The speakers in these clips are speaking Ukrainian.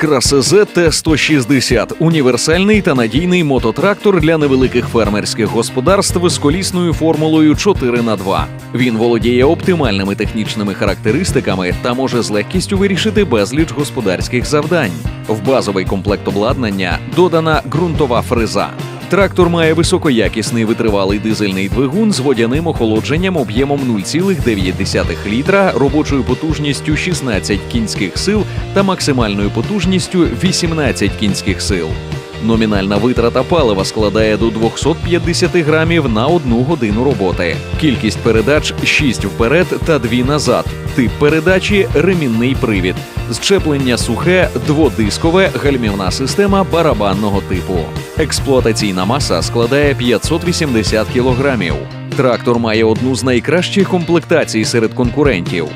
Красез Т-160 – універсальний та надійний мототрактор для невеликих фермерських господарств з колісною формулою 4 на 2 Він володіє оптимальними технічними характеристиками та може з легкістю вирішити безліч господарських завдань. В базовий комплект обладнання додана ґрунтова фреза. Трактор має високоякісний витривалий дизельний двигун з водяним охолодженням об'ємом 0,9 літра, робочою потужністю 16 кінських сил та максимальною потужністю 18 кінських сил. Номінальна витрата палива складає до 250 грамів на одну годину роботи. Кількість передач 6 вперед та 2 назад. Тип передачі ремінний привід. Зчеплення сухе, дводискове, гальмівна система барабанного типу. Експлуатаційна маса складає 580 кілограмів. Трактор має одну з найкращих комплектацій серед конкурентів.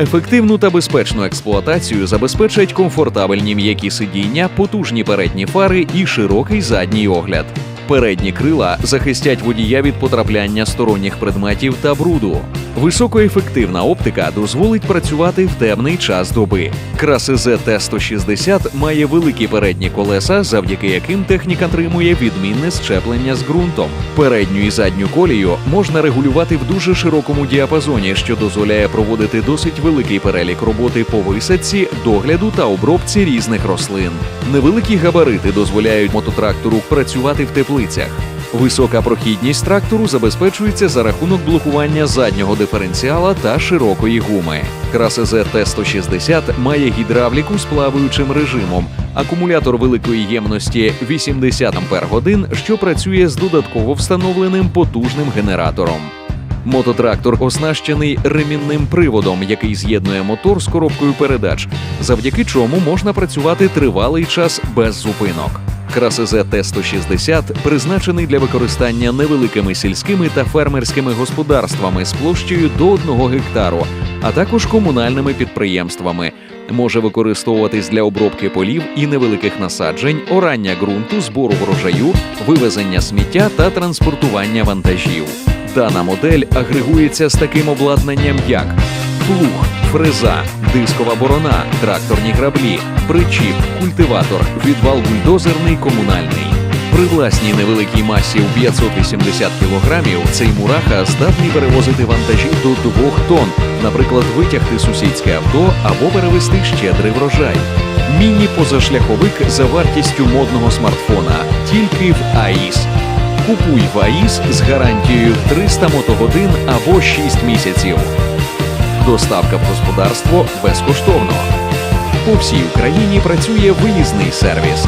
Ефективну та безпечну експлуатацію забезпечать комфортабельні м'які сидіння, потужні передні фари і широкий задній огляд. Передні крила захистять водія від потрапляння сторонніх предметів та бруду. Високоефективна оптика дозволить працювати в темний час доби. Красез Т-160 має великі передні колеса, завдяки яким техніка тримує відмінне щеплення з ґрунтом. Передню і задню колію можна регулювати в дуже широкому діапазоні, що дозволяє проводити досить великий перелік роботи по висадці, догляду та обробці різних рослин. Невеликі габарити дозволяють мототрактору працювати в теплицях. Висока прохідність трактору забезпечується за рахунок блокування заднього диференціала та широкої гуми. Красез Т-160 має гідравліку з плаваючим режимом, акумулятор великої ємності 80 Ампер годин, що працює з додатково встановленим потужним генератором. Мототрактор оснащений ремінним приводом, який з'єднує мотор з коробкою передач, завдяки чому можна працювати тривалий час без зупинок. Красез Т-160 призначений для використання невеликими сільськими та фермерськими господарствами з площею до 1 гектару, а також комунальними підприємствами. Може використовуватись для обробки полів і невеликих насаджень, орання ґрунту, збору врожаю, вивезення сміття та транспортування вантажів. Дана модель агрегується з таким обладнанням, як плуг, фреза, дискова борона, тракторні граблі, причіп, культиватор, відвал бульдозерний комунальний. При власній невеликій масі у 580 кілограмів цей мураха здатний перевозити вантажі до 2 тонн, наприклад, витягти сусідське авто або перевезти щедрий врожай. Міні-позашляховик за вартістю модного смартфона тільки в АІС. Купуй в АІС з гарантією 300 мотогодин або 6 місяців. Доставка в господарство безкоштовно. По всій Україні працює виїзний сервіс.